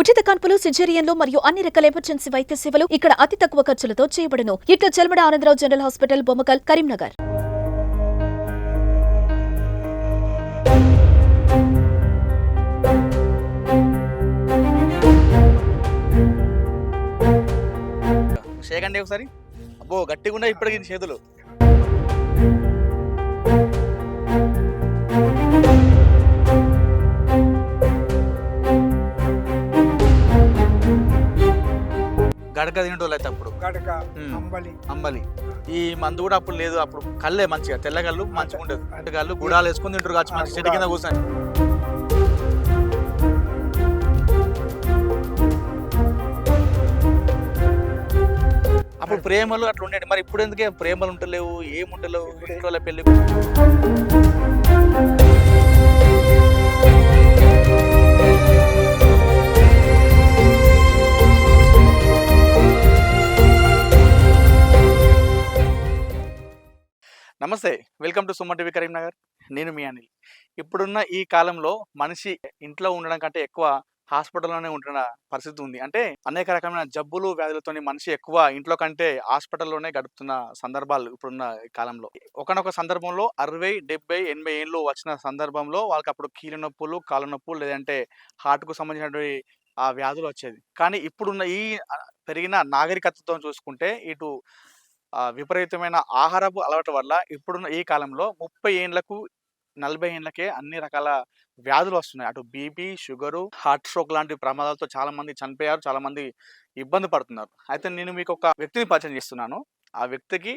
ఉచిత కాన్పులు సిజేరియన్లు మరియు అన్ని రకాల ఎమర్జెన్సీ వైద్య సేవలు ఇక్కడ అతి తక్కువ ఖర్చులతో చేయబడును. ఇట్లు చెల్మడ ఆనందరావు జనరల్ హాస్పిటల్ బొమ్మకల్ కరీంనగర్. చేయకండి ఒకసారి అబ్బో గట్టిగా ఉన్నాయి ఇప్పటికి చేతులు. గడక తినేటోళ్ళు అయితే అప్పుడు. గడక. అంబలి. అంబలి. ఈ మందు కూడా అప్పుడు లేదు అప్పుడు కళ్ళే మంచిగా తెల్లగళ్ళు మంచిగా ఉండదు. అటుగాళ్ళు గుడాలు వేసుకొని తింటారు కావచ్చు మంచి చెట్టు కింద కూర్చొని. అప్పుడు ప్రేమలు అట్లా ఉండేది మరి ఇప్పుడు ఎందుకే ప్రేమలు ఉంటలేవు? ఏం ఉంటలేవు ఇంట్లో పెళ్ళి నమస్తే. Welcome to Suman TV Karimnagar. నేను మీ అనిల్. ఇప్పుడున్న ఈ కాలంలో మనిషి ఇంట్లో ఉండడం కంటే ఎక్కువ హాస్పిటల్లోనే ఉంటున్న పరిస్థితి ఉంది. అంటే అనేక రకమైన జబ్బులు వ్యాధులతోని మనిషి ఎక్కువ ఇంట్లో కంటే హాస్పిటల్లోనే గడుపుతున్న సందర్భాలు ఇప్పుడున్న కాలంలో. ఒకనొక సందర్భంలో అరవై డెబ్బై ఎనభై ఏళ్ళు వచ్చిన సందర్భంలో వాళ్ళకి అప్పుడు కీళ్ళ నొప్పులు కాళ్ళ నొప్పులు లేదంటే హార్ట్కు సంబంధించినటువంటి ఆ వ్యాధులు వచ్చేది. కానీ ఇప్పుడున్న ఈ పెరిగిన నాగరికతతో చూసుకుంటే ఇటు విపరీతమైన ఆహారపు అలవాటు వల్ల ఇప్పుడున్న ఈ కాలంలో ముప్పై ఏండ్లకు నలభై ఏండ్లకే అన్ని రకాల వ్యాధులు వస్తున్నాయి. అటు బీపీ షుగరు హార్ట్ స్ట్రోక్ లాంటి ప్రమాదాలతో చాలా మంది చనిపోయారు చాలా మంది ఇబ్బంది పడుతున్నారు. అయితే నేను మీకు ఒక వ్యక్తిని పరిచయం చేస్తున్నాను. ఆ వ్యక్తికి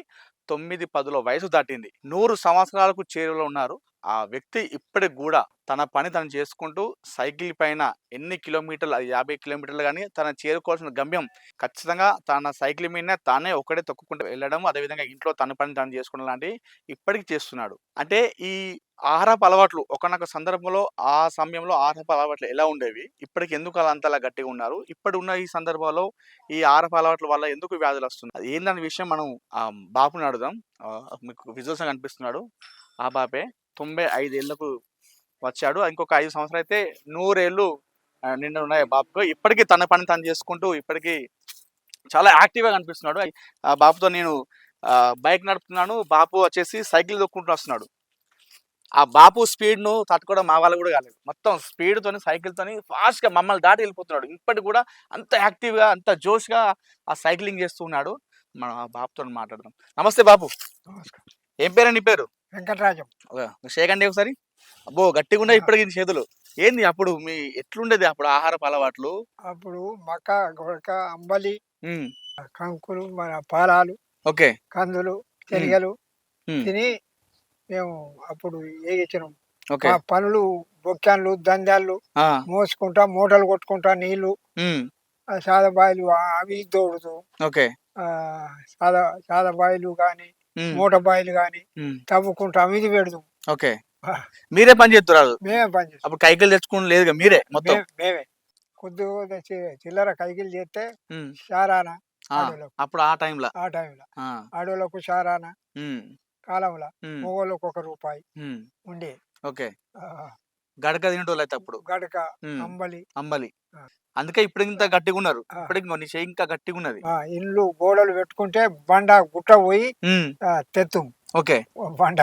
తొమ్మిది పదుల వయసు దాటింది. నూరు సంవత్సరాలకు చేరువలో ఉన్నారు. ఆ వ్యక్తి ఇప్పటికి కూడా తన పని తను చేసుకుంటూ సైకిల్ పైన ఎన్ని కిలోమీటర్లు అది యాభై కిలోమీటర్లు కానీ తన చేరుకోవాల్సిన గమ్యం ఖచ్చితంగా తన సైకిల్ మీద తానే ఒక్కడే తొక్కుకుంటూ వెళ్ళడం అదేవిధంగా ఇంట్లో తన పని తాను చేసుకోవడం లాంటివి ఇప్పటికీ చేస్తున్నాడు. అంటే ఈ ఆహారపు అలవాట్లు ఒకనొక సందర్భంలో ఆ సమయంలో ఆహారపు అలవాట్లు ఎలా ఉండేవి? ఇప్పటికి ఎందుకు అలా అంతలా గట్టిగా ఉన్నారు? ఇప్పుడు ఉన్న ఈ సందర్భంలో ఈ ఆహారపు అలవాట్ల వల్ల ఎందుకు వ్యాధులు వస్తున్నాయి? ఏందనే విషయం మనం ఆ బాపుని అడుగుదాం. మీకు విజువల్స్ కనిపిస్తున్నాడు. ఆ బాపే తొంభై ఐదేళ్ళకు వచ్చాడు. ఇంకొక ఐదు సంవత్సరాలు అయితే నూరేళ్ళు నిన్న ఉన్నాయి బాబుకు. ఇప్పటికీ తన పని తను చేసుకుంటూ ఇప్పటికీ చాలా యాక్టివ్గా కనిపిస్తున్నాడు. ఆ బాపుతో నేను బైక్ నడుపుతున్నాను. బాపు వచ్చేసి సైకిల్ దొక్కుంటూ వస్తున్నాడు. ఆ బాపు స్పీడ్ను తట్టుకోవడం మా వాళ్ళు కూడా కాలేదు. మొత్తం స్పీడ్ తోని సైకిల్ తోని ఫాస్ట్గా మమ్మల్ని దాటి వెళ్ళిపోతున్నాడు. ఇప్పటికి కూడా అంత యాక్టివ్గా అంత జోష్గా ఆ సైక్లింగ్ చేస్తూ ఉన్నాడు మనం బాపుతో మాట్లాడదాం. నమస్తే బాపు. నమస్కారం. ఏం పేరు నీ పేరు? వెంకటరాజం. షేకండి ఒకసారి. అబ్బో గట్టిగా ఉన్నాయి ఇప్పటికి చేతులు. ఏంది అప్పుడు మీ ఎట్లుండేది అప్పుడు ఆహారపు అలవాట్లు? అప్పుడు మక్క గొడక అంబలి కంకులు మన పాలాలు ఓకే. కందులు ఉమ్, తిని మేము అప్పుడు ఓకే. మా పనులు బొక్కాన్లు దందాలు ఆ, మోసుకుంటా మూటలు కొట్టుకుంటా నీళ్ళు ఆ సాదబాయిలు ఆ- అవి దోడుతూ ఓకే. ఆ, సాదా సాదబాయిలు ఉమ్, మూట బాయిలు ఉమ్, తవ్వుకుంటా అవిది పెడతాం. ఓకే. ఆ. మీరే పని చేస్తున్నారు మేమే పని చేస్తాం. అప్పుడు కైకిలు తెచ్చుకుని లేదు మీరే మొత్తం? మేమే. కొద్దిగా చిల్లర కైకిలు చేస్తే ఆ, ఆడోళ్ళకు. అప్పుడు ఆ టైంలో? ఆ టైంలో. ఆడోళ్ళకు షారానా కాలంలో మగోళ్ళకు ఒక రూపాయి ఉండే. ఓకే. గడక తినేటోళ్ళు అయితే అప్పుడు? గడక అంబలి. అంబలి. అందుకే ఇప్పుడు ఇంత గట్టిగా ఉన్నారు ఆ. ఇప్పటికి నీ చెయ్యి ఇంకా గట్టిగా ఉన్నది ఆ, ఇండ్లు గోడలు పెట్టుకుంటే బండ గుట్ట పోయి తెత్తుం. ఓకే. బండ.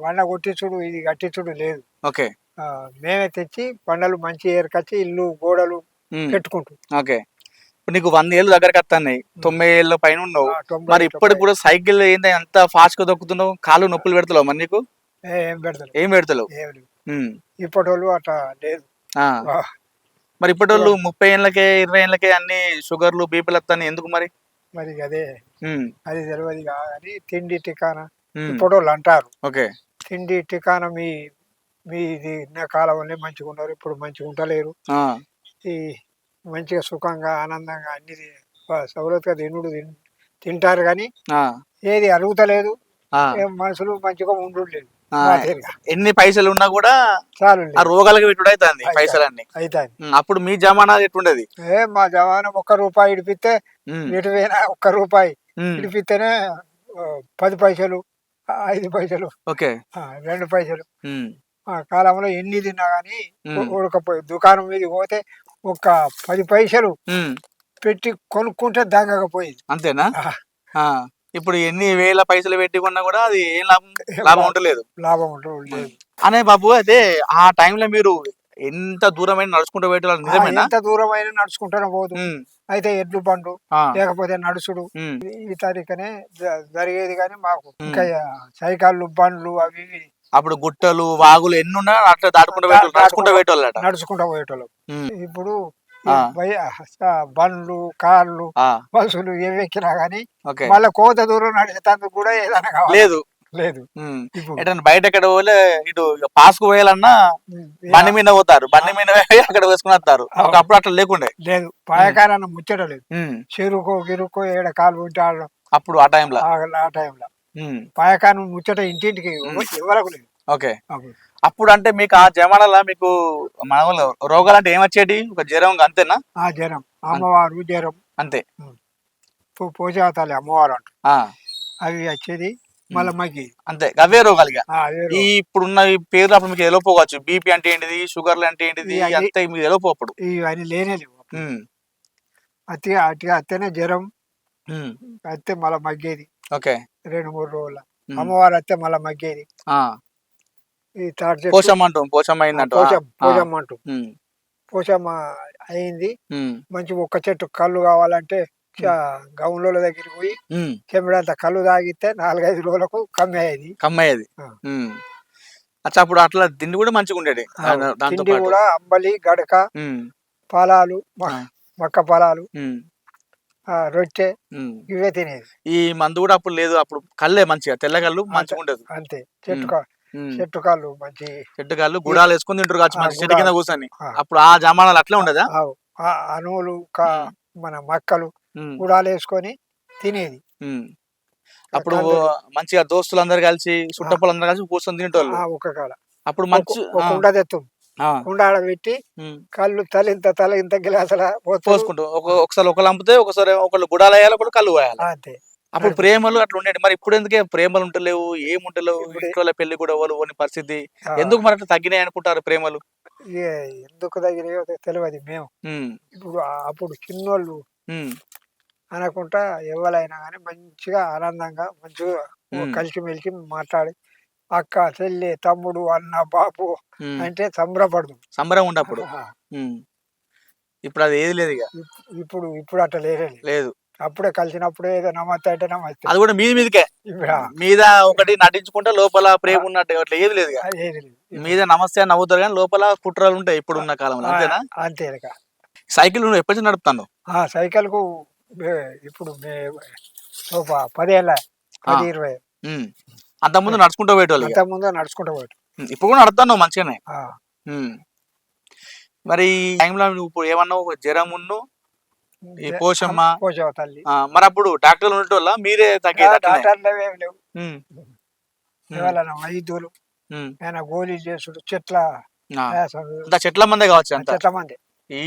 బండ కొట్టించుడు ఇది కట్టించుడు లేదు. ఓకే. మేమే తెచ్చి బండలు మంచి ఏరుకొచ్చి ఇల్లు గోడలు పెట్టుకుంటాం ఓకే. ఇప్పుడు నీకు వంద ఏళ్ళు దగ్గరకు వస్తున్నాయి. తొంభై ఏళ్ళ పైన ఉన్నావు. మరి ఇప్పటికి. కూడా సైకిల్ ఏంది? అంత ఫాస్ట్గా దొక్కుతున్నావు? కాళ్ళు నొప్పులు పెడతలేవు మరి నీకు? ఏ, ఏం పెడతారు ఉమ్, ఇప్పటి వాళ్ళు అట్లా లేదు. మరి ఇప్పటి వాళ్ళు ముప్పై ఏళ్ళకే ఇరవై ఏళ్ళకే అన్ని షుగర్లు బీపీలు వస్తాయి ఎందుకు మరి? మరి అదే. అది తెలియదు కానీ తిండి టికానా? ఇప్పటి వాళ్ళు అంటారు. ఓకే. తిండి టికానా మీ మీ ఇది వల్లే మంచిగా ఉన్నారు ఇప్పుడు మంచిగా ఉండలేరు ఆ, ఈ మంచిగా సుఖంగా ఆనందంగా అన్ని సౌలతగా తినుడు తిన్- తింటారు కానీ ఏది అరుగుతలేదు. మనుషులు మంచిగా ఉండలేదు. ఎన్ని పైసలు ఉన్నా కూడా చాలు ఆ రోగాలకు పెట్టుడు అవుతుంది పైసలన్నీ. అవుతాయి అప్పుడు మీ జమానా ఎట్లుండేది ఏ మా జవాను ఒక్క రూపాయి ఇడిపిస్తే పోయినా ఒక్క రూపాయి ఇడిపిస్తేనే పది పైసలు ఐదు పైసలు ఓకే. రెండు పైసలు. ఆ కాలంలో ఎన్ని తిన్నా ఉమ్, ఉడకపోయి దుకాణం మీద పోతే ఒక పది పైసలు పెట్టి కొనుక్కుంటే దగ్గకపోయేది అంతేనా? ఇప్పుడు ఎన్ని వేల పైసలు పెట్టి కొన్నా కూడా అది ఏం లాభం? లాభం ఉండలేదు. లాభం ఉంటుంది లేదు అనే బాబు అయితే ఆ టైంలో మీరు ఎంత దూరమైన నడుచుకుంటూ ఆ, నిజమేనా? ఎంత దూరం అయినా నడుచుకుంటూనే పోదు. అయితే ఎడ్లు ఆ, లేకపోతే నడుచుడు. ఈ తారీఖునే జరిగేది కానీ మాకు ఇంకా సైకిళ్ళు బండ్లు అవి అప్పుడు గుట్టలు వాగులు ఎన్ని ఉన్నా అట్లా దాటుకుంటూ నడుచుకుంటూ పోయేటోళ్ళట. నడుచుకుంటూ పోయేటోళ్ళం. ఇప్పుడు బండ్లు కార్లు బస్సులు ఏవి ఎక్కినా కానీ ఓకే. మళ్ళీ కోత దూరం నడిచేందుకు కూడా ఏదైనా లేదు. లేదు. ఎటన్నా బయట ఎక్కడ పోలే ఇటు పాస్కు పోయాలన్నా బండి మీద పోతారు. బండి మీద అక్కడ వేసుకుని వస్తారు. ఒకప్పుడు అట్లా లేకుండే. లేదు. పాయకారన్న ముచ్చట లేదు. చెరుకో గిరుకో ఏడ కాలు ఉంటే ఆడ అప్పుడు ఆ టైంలో. ఆ ఆ టైంలో. పాయకారం ముచ్చట ఇంటింటికి ఎవరకు లేదు. ఓకే. అప్పుడు. అంటే మీకు ఆ జమానాలో మీకు మన రోగాలు అంటే ఏమొచ్చేటి? ఒక జ్వరం అంతేనా? ఆ జనం అమ్మవారు జనం అంతే. పూ- పూజాతాలి అమ్మవారు అంట అవి వచ్చేది మళ్ళీ మగ్గి అంతే. అవే రోగాలు. ఈ ఇప్పుడున్న ఈ పేర్లు అప్పుడు మీకు ఎలోపోవచ్చు బీపీ అంటే ఏంటిది? షుగర్లు అంటే ఏంటిది? అంతే మీకు ఎలోపో అప్పుడు? ఇవన్నీ లేనే లేవు ఉమ్, అతిగా అత్తేనే జ్వరం. అత్తే మళ్ళీ మగ్గేది. ఓకే. రెండు మూడు రోజుల. అమ్మవారు అత్తే మళ్ళీ మగ్గేది. ఆ, ఈ తాటి చెట్టు- పోషం అంటాం పోషం ఆ, అయిందంట పోచమ్మ పోచమ్మ అంటూ. ఉమ్, పోచమ్మ అయింది. మంచి ఒక్క చెట్టు కళ్ళు కావాలంటే గౌన్ల దగ్గరికి పోయి ఉమ్, చెంబడంత కళ్ళు తాగితే నాలుగైదు రోజులకు కమ్మి అయ్యేది కమ్మయ్యేది. ఆ. ఉమ్. అచ్చా అప్పుడు అట్లా తిండి కూడా మంచిగా ఉండేది. తిండి కూడా అంబలి గడక ఫలాలు. మక్క ఫలాలు రొట్టె. ఇవే తినేది. ఈ మందు కూడా అప్పుడు లేదు. అప్పుడు కళ్ళే మంచిగా తెల్లగల్లు మంచిగా ఉండేది. అంతే. చెట్టు. చెట్టు కాళ్ళు మంచి చెట్టు కాళ్ళు గుడాలు వేసుకుని తింటారు కావచ్చు మంచి చెట్టు కింద. కూర్చొని. అప్పుడు ఆ జమానాలు అట్లే ఉండదా? అణువులు ఉమ్. మన మక్కలు గుడాలు వేసుకొని తినేది. అప్పుడు. మంచిగా దోస్తులు అందరు కలిసి చుట్టపలు అందరు కలిసి కూర్చొని తింటోళ్ళు ఆ ఒక్క కాడ. అప్పుడు ఒక మంచి ఒక ఆ, కుండ తెత్తు. ఆ, కుండ ఆడ పెట్టి. కళ్ళు తల ఇంత తల ఇంత గిలాసల. పోసుకుంటూ. ఒక ఒకసారి ఒకళ్ళు అంపితే ఒకసారి ఒకళ్ళు గుడాలు వేయాలి ఒకళ్ళు కళ్ళు వేయాలి అంతే. అప్పుడు ప్రేమలు అట్లా ఉండేది మరి ఇప్పుడు ఎందుకే ప్రేమలు ఉంటలేవు? ఏం ఉంటలేవు? ఇప్పుడు- ఇంట్లో పెళ్ళి కూడా పోని పరిస్థితి. ఎందుకు మరి అట్లా తగ్గినాయి అనుకుంటారు ప్రేమలు? ఎందుకు దగ్గర తెలియదు మేము. ఇప్పుడు అప్పుడు చిన్నోళ్ళు అనకుండా ఎవరైనా కానీ మంచిగా ఆనందంగా మంచిగా. కలిసిమెలిసి మాట్లాడి అక్క చెల్లి తమ్ముడు అన్న బాపు. అంటే సంబరపడదు. సంబరం ఉండప్పుడు. ఇప్పుడు అది ఏది లేదు ఇక. ఇప్పుడు ఇప్పుడు అట్లా లేదు. లేదు. అప్పుడే కలిసినప్పుడే ఏదో నమస్తే అంటే నమస్తే. అది కూడా మీది మీదకే. మీద ఒకటి నటించుకుంటే లోపల ప్రేమ ఉన్నట్టు అట్లా ఏది లేదు ఏది లేదు. మీద నమస్తే నవ్వుతారు కానీ లోపల కుట్రలు ఉంటాయి ఇప్పుడు ఉన్న కాలంలో అంతేనా? ఆ, అంతే ఇక. సైకిల్ నువ్వు ఎప్పటి నుంచి నడుపుతాను ఆ సైకిల్కు ఇప్పుడు పదేళ్ళ పది ఇరవై. అంత ముందు నడుచుకుంటూ పోయేటోళ్ళు. అంత ముందు నడుచుకుంటూ ఉమ్, ఇప్పుడు కూడా నడుపుతాను నువ్వు మంచిగానే. మరి టైంలో నువ్వు ఇప్పుడు ఏమన్నావు జ్వరం ఉన్ను? ఈ పోషమ్మ? తల్లి. మరి అప్పుడు డాక్టర్లు ఉండేటోళ్ళ? మీరే తగ్గేది వైద్యులు ఆయన గోళీలు చేసుడు చెట్ల చెట్ల మందే కావచ్చు చెట్ల మంది. ఈ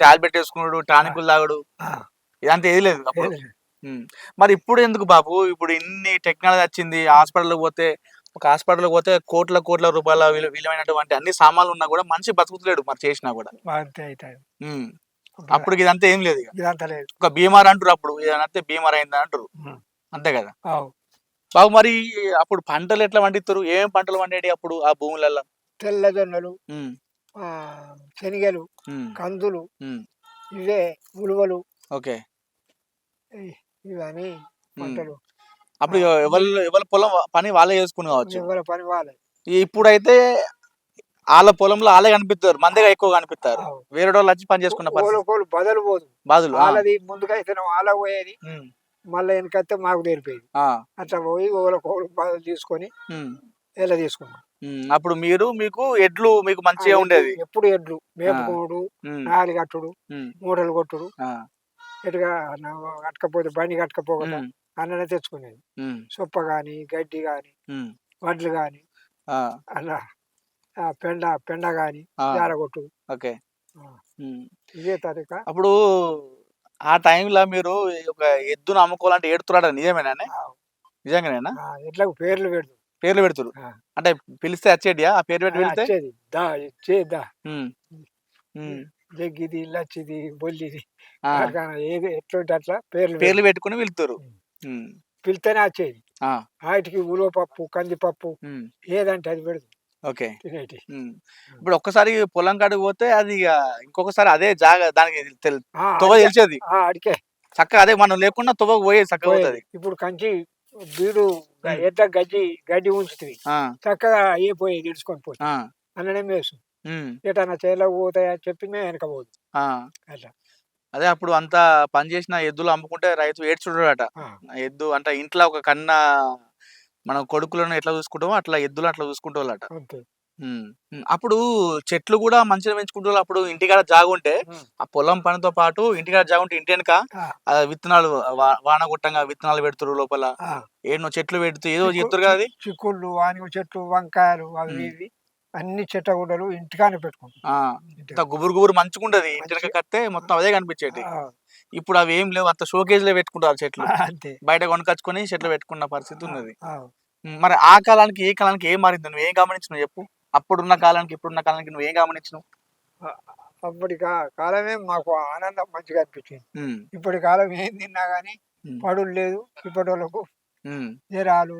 టాబ్లెట్ వేసుకున్నాడు టానికులు తాగుడు. ఇదంతా ఏది లేదు. మరి ఇప్పుడు ఎందుకు బాబు? ఇప్పుడు ఇన్ని టెక్నాలజీ వచ్చింది హాస్పిటల్కి పోతే ఒక హాస్పిటల్కి పోతే కోట్ల కోట్ల రూపాయల విలు విలువైనటువంటి అన్ని సామాన్లు ఉన్నా కూడా మనిషి బతుకుతలేడు మరి చేసినా కూడా. అంతే అవుతాయి ఉమ్. అప్పుడు ఇదంతా ఏం లేదు ఇక. ఇదంతా లేదు. ఒక బీమార్ అంటారు అప్పుడు. ఏదైనా అయితే బీమార్ అయింది అంటారు ఉమ్. అంతే కదా. బాబు మరి అప్పుడు పంటలు ఎట్లా పండిస్తారు ఏం పంటలు పండేటి అప్పుడు ఆ భూములలో తెల్లజొన్నలు ఉమ్, ఆ, శనగలు ఉమ్, కందులు ఉమ్. ఇవే ఉలువలు. ఓకే. ఇవన్నీ పంటలు. అప్పుడు ఎవరు ఎవరి పొలం పని వాళ్ళే చేసుకుని కావచ్చు. ఎవరి పని వాళ్ళే. ఇప్పుడైతే వాళ్ళ పొలంలో వాళ్ళే కనిపిస్తారు మందిగా ఎక్కువ కనిపిస్తారు. వేరే వాళ్ళు వచ్చి పని చేసుకున్న కోలు బదులు పోదు. బాధలు ఆ, వాళ్ళది ముందుకైతే వాళ్ళ పోయేది. మళ్ళీ వెనకైతే మాకు తెలిపేది అట్లా పోయి ఓల కోలు బదులు తీసుకొని ఎలా తీసుకున్నాం. అప్పుడు మీరు మీకు ఎడ్లు మీకు మంచిగా ఉండేది. ఎప్పుడు ఎడ్లు. మేపుకోడు ఉమ్, నాలి కట్టుడు మూటలు కొట్టుడు. ఎటుగా కట్టకపోతే బండి కట్టకపోకుండా అన్ననే తెచ్చుకునేది. సొప్ప కానీ గడ్డి ఉమ్, వడ్లు ఆ, అలా ఆ పెండ పెండ ఆ, జారగొట్టు. ఓకే. ఇదే తరిక అప్పుడు ఆ టైంలో మీరు ఒక ఎద్దును అమ్ముకోవాలంటే ఏడుతున్నాడు నిజమేనా నిజంగానేనా? ఎట్లా పేర్లు పెడదు పేర్లు పెడుతురు. అంటే పిలిస్తే వచ్చేటియా ఆ పేరు పెట్టి పిలిస్తే? జగ్గిది లచ్చిది బొల్లిది ఆ, ఆడకాన ఏది ఎట్లుంటే అట్లా పేర్లు పేర్లు పెట్టుకుని పిలుతురు ఉమ్. ఉమ్. పిలితేనే వచ్చేది. ఆ, వాటికి ఉలవపప్పు కందిపప్పు ఉమ్. ఏదంటే అది పెడదు ఓకే. తినేటి. ఉమ్. ఇప్పుడు ఒక్కసారి పొలం కాడికి పోతే అది ఇక ఇంకొకసారి అదే జాగా దానికి తెల్- ఆ, అడికే- తెలిసేది. ఆ, అడికే. చక్కగా అదే మనం లేకుండా తొవ్వకు పోయేది చక్కగా పోయేది. పోతుంది. ఇప్పుడు కంచి బీడు ఉమ్. ఎట్లా గడ్డి గడ్డి ఉంచుతుంది. చక్కగా ఏ పోయేది ఇడుచుకొని పోయి ఆ, అన్ననే మేసు ఉమ్, ఎటన్నా చేలకు పోతాయని చెప్పి మేము వెనక పోదు ఆ. అట్లా అదే అప్పుడు అంతా పని చేసిన ఎద్దులు అమ్ముకుంటే రైతు ఏడ్చుడట ఆ, ఎద్దు అంటే ఇంట్లో ఒక కన్న మనం కొడుకులను ఎట్లా చూసుకుంటామో అట్లా ఎద్దులు అట్లా చూసుకుంటూ వాళ్ళట అంతే ఉమ్. ఉమ్. అప్పుడు చెట్లు కూడా మంచిగా పెంచుకుంటూ అప్పుడు ఇంటికాడ జాగుంటే ఉమ్. ఆ పొలం పనితో పాటు ఇంటికాడ జాగుంటే ఇంటి వెనక ఆ, ఆ విత్తనాలు వా- వాన గుట్టంగా విత్తనాలు పెడుతురు లోపల ఆ. ఏడో చెట్లు పెడుతూ ఏదో చిక్కు- చెప్తారు కదా అది చిక్కుళ్ళు వానిగ చెట్లు వంకాయలు అవి ఉమ్. ఇవి అన్ని చెట్టగుడ్డలు ఇంటికానే పెట్టుకుంటాం. గుబురు గుబురు మంచుకుంటది. ఇంటి వెనక మంచిగా. కడితే మొత్తం అదే కనిపించేటి ఆ, ఇప్పుడు అవి ఏం లేవు అంత షోకేజ్లో పెట్టుకుంటారు చెట్లు. అంతే. బయట కొనుకొచ్చుకొని చెట్లు పెట్టుకున్న పరిస్థితి ఉన్నది. మరి ఆ కాలానికి ఈ కాలానికి ఏం మారింది? నువ్వు ఏం గమనించినావు చెప్పు. అప్పుడున్న కాలానికి ఇప్పుడున్న కాలానికి నువ్వు ఏం గమనించినావు? అప్పటి కాలమే మాకు ఆనందం మంచిగా అనిపించింది. ఇప్పటి కాలం ఏం తిన్నా ఉమ్, పడులు లేదు ఇప్పటి వాళ్ళకు ఉమ్, జ్వరాలు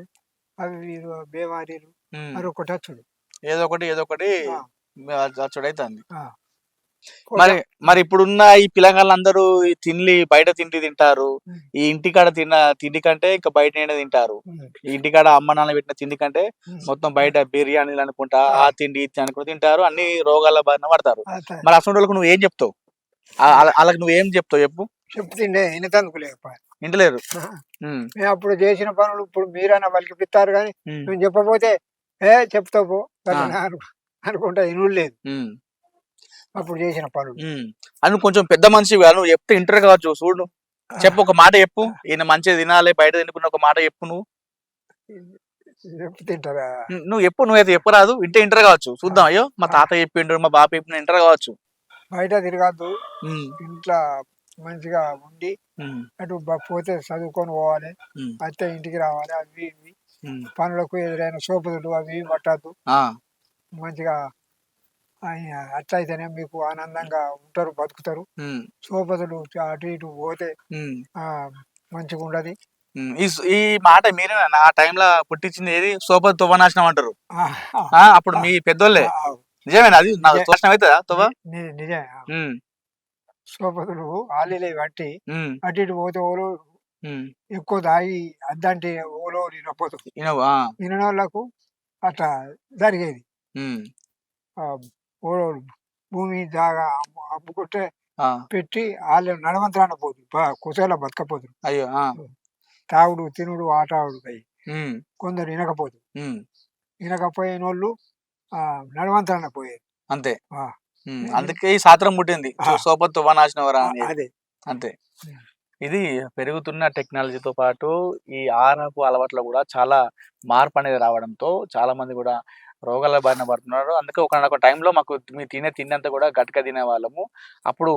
అవి బీమారీలు. మరొకటి వచ్చుడు. ఏదో ఒకటి ఏదో ఒకటి. చూడైతుంది. మరి మరి ఇప్పుడున్న ఈ పిల్లగాళ్ళు అందరూ తిండి బయట తిండి తింటారు. ఈ ఇంటికాడ తిన్న తిండి కంటే ఇంకా బయట తింటారు. ఈ ఇంటికాడ అమ్మ నాన్న పెట్టిన తిండి కంటే. మొత్తం బయట బిర్యానీలు అనుకుంటా ఆ. తిండి అనుకుంటూ తింటారు. అన్ని రోగాల బారిన పడతారు. మరి అసలు వాళ్ళకి నువ్వు ఏం చెప్తావు? వాళ్ళకి నువ్వు ఏం చెప్తావు చెప్పు? చెప్తుండే లేకపోయా ఉమ్, మేము అప్పుడు చేసిన పనులు ఇప్పుడు మీరైనా వాళ్ళకి పిత్తారు కానీ మేము చెప్పకపోతే ఏ చెప్తావు పో. అనుకుంటా లేదు అప్పుడు చేసిన పనులు. అని కొంచెం పెద్ద మనిషి నువ్వు చెప్తే ఇంటర్ కావచ్చు చూడు చెప్పు ఒక మాట చెప్పు. ఈయన మంచిగా తినాలి బయట తినుకున్న ఒక మాట చెప్పు నువ్వు. తింటారా? నువ్వు చెప్పు నువ్వైతే చెప్పరాదు. ఇంటే ఇంటర్ కావచ్చు. చూద్దాం. అయ్యో మా తాత చెప్పిండు మా బాప చెప్పిన ఇంటర్ కావచ్చు. బయట తిరగద్దు. ఇంట్లో మంచిగా ఉండి అటు పోతే చదువుకొని పోవాలి. అత్తే ఇంటికి రావాలి. అవి ఇవి. పనులకు ఎదురైన సోపుదులు అవి పట్టద్దు మంచిగా ఆయన అట్లా అయితేనే మీకు ఆనందంగా ఉంటారు బతుకుతారు. సోపదులు అటు ఇటు పోతే మంచిగా ఉండదు. ఈ మాట మీరేనా ఆ టైంలో పుట్టించింది ఏది? సోపతి తువ్వనాశనం అంటారు. అప్పుడు మీ పెద్దోళ్ళే. నిజమేనా? అది నాకు. నాశనం అవుతుందా తువ్వ? నిజమే. సోపదులు ఆలీలే పట్టి అటు ఇటు పోతే ఓలో ఉమ్. ఎక్కువ తాగి అద్దంటే ఓలో ఆ, నినోళ్ళకు అట్లా జరిగేది. ఉమ్, ఆ, ఓలో భూమి జాగా అమ్ము- అమ్ముకుంటే ఆ, పెట్టి వాళ్ళు నడవంతరాన పోదు కుసేలా బతకపోదు అయ్యో ఆ, తాగుడు తినుడు ఆట ఆడు అయ్యి ఉమ్, కొందరు వినకపోదు ఉమ్, వినకపోయిన వాళ్ళు ఆ, నడవంతరాన పోయేది. అంతే. ఆ. ఉమ్, అందుకే ఈ సాత్రం పుట్టింది. ఆ. సోపతి తువ్వనాశనం వరా ఆ, అనేది. అదే. అంతే. ఇది పెరుగుతున్న టెక్నాలజీతో పాటు ఈ ఆహారపు అలవాట్లో కూడా చాలా మార్పు అనేది రావడంతో చాలా మంది కూడా రోగాల బారిన పడుతున్నారు. అందుకే ఒక టైంలో మాకు మీ తినే తిన్నంత కూడా గట్టిగా తినేవాళ్ళము. అప్పుడు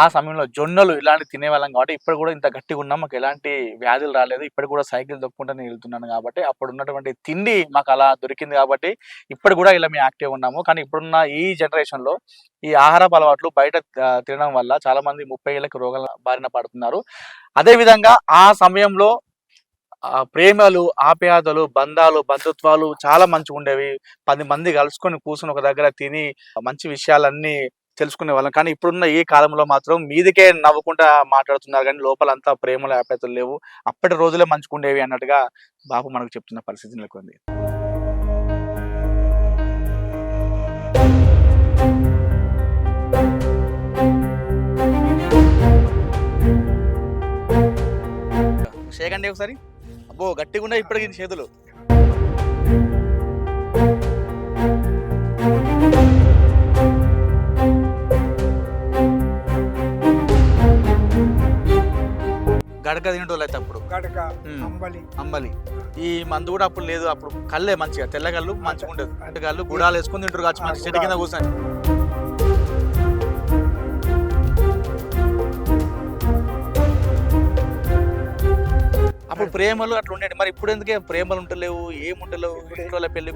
ఆ సమయంలో జొన్నలు ఇలాంటి తినేవాళ్ళం కాబట్టి ఇప్పుడు కూడా ఇంత గట్టిగా ఉన్నాం మాకు ఎలాంటి వ్యాధులు రాలేదు. ఇప్పుడు కూడా సైకిల్ దొక్కుంటూ నేను వెళ్తున్నాను కాబట్టి అప్పుడు ఉన్నటువంటి తిండి మాకు అలా దొరికింది కాబట్టి ఇప్పుడు కూడా ఇలా మేము యాక్టివ్ ఉన్నాము. కానీ ఇప్పుడున్న ఈ జనరేషన్లో ఈ ఆహారపు అలవాట్లు బయట తినడం వల్ల చాలా మంది ముప్పై ఏళ్ళకి రోగాల బారిన పడుతున్నారు. అదే విధంగా ఆ సమయంలో ప్రేమలు ఆప్యాయతలు బంధాలు బంధుత్వాలు చాలా మంచిగా ఉండేవి. పది మంది కలుసుకొని కూర్చుని ఒక దగ్గర తిని మంచి విషయాలన్నీ తెలుసుకునే వాళ్ళం. కానీ ఇప్పుడున్న ఈ కాలంలో మాత్రం మీదికే నవ్వుకుంటా మాట్లాడుతున్నారు కానీ లోపలంతా ప్రేమలు ఆప్యాయతలు లేవు. అప్పటి రోజులే మంచుకుండేవి అన్నట్టుగా బాబు మనకు చెప్తున్న పరిస్థితి నెలకొంది. షేకండి ఒకసారి. అబ్బో గట్టిగా ఉండే ఇప్పటికి చేతులు. గడక తినేటోళ్ళు అయితే అప్పుడు. గడక. అంబలి. అంబలి. ఈ మందు కూడా అప్పుడు లేదు అప్పుడు కళ్ళే మంచిగా తెల్లగల్లు మంచిగా ఉండేది. అటుకల్లు గుడాలు వేసుకుని తింటారు కావచ్చు మంచి చెట్టు కింద కూర్చొని. అప్పుడు ప్రేమలు అట్లా ఉండేది మరి ఇప్పుడు ఎందుకే ప్రేమలు ఉంటలేవు ఏం ఉంటలేవు ఇంట్లో పెళ్ళి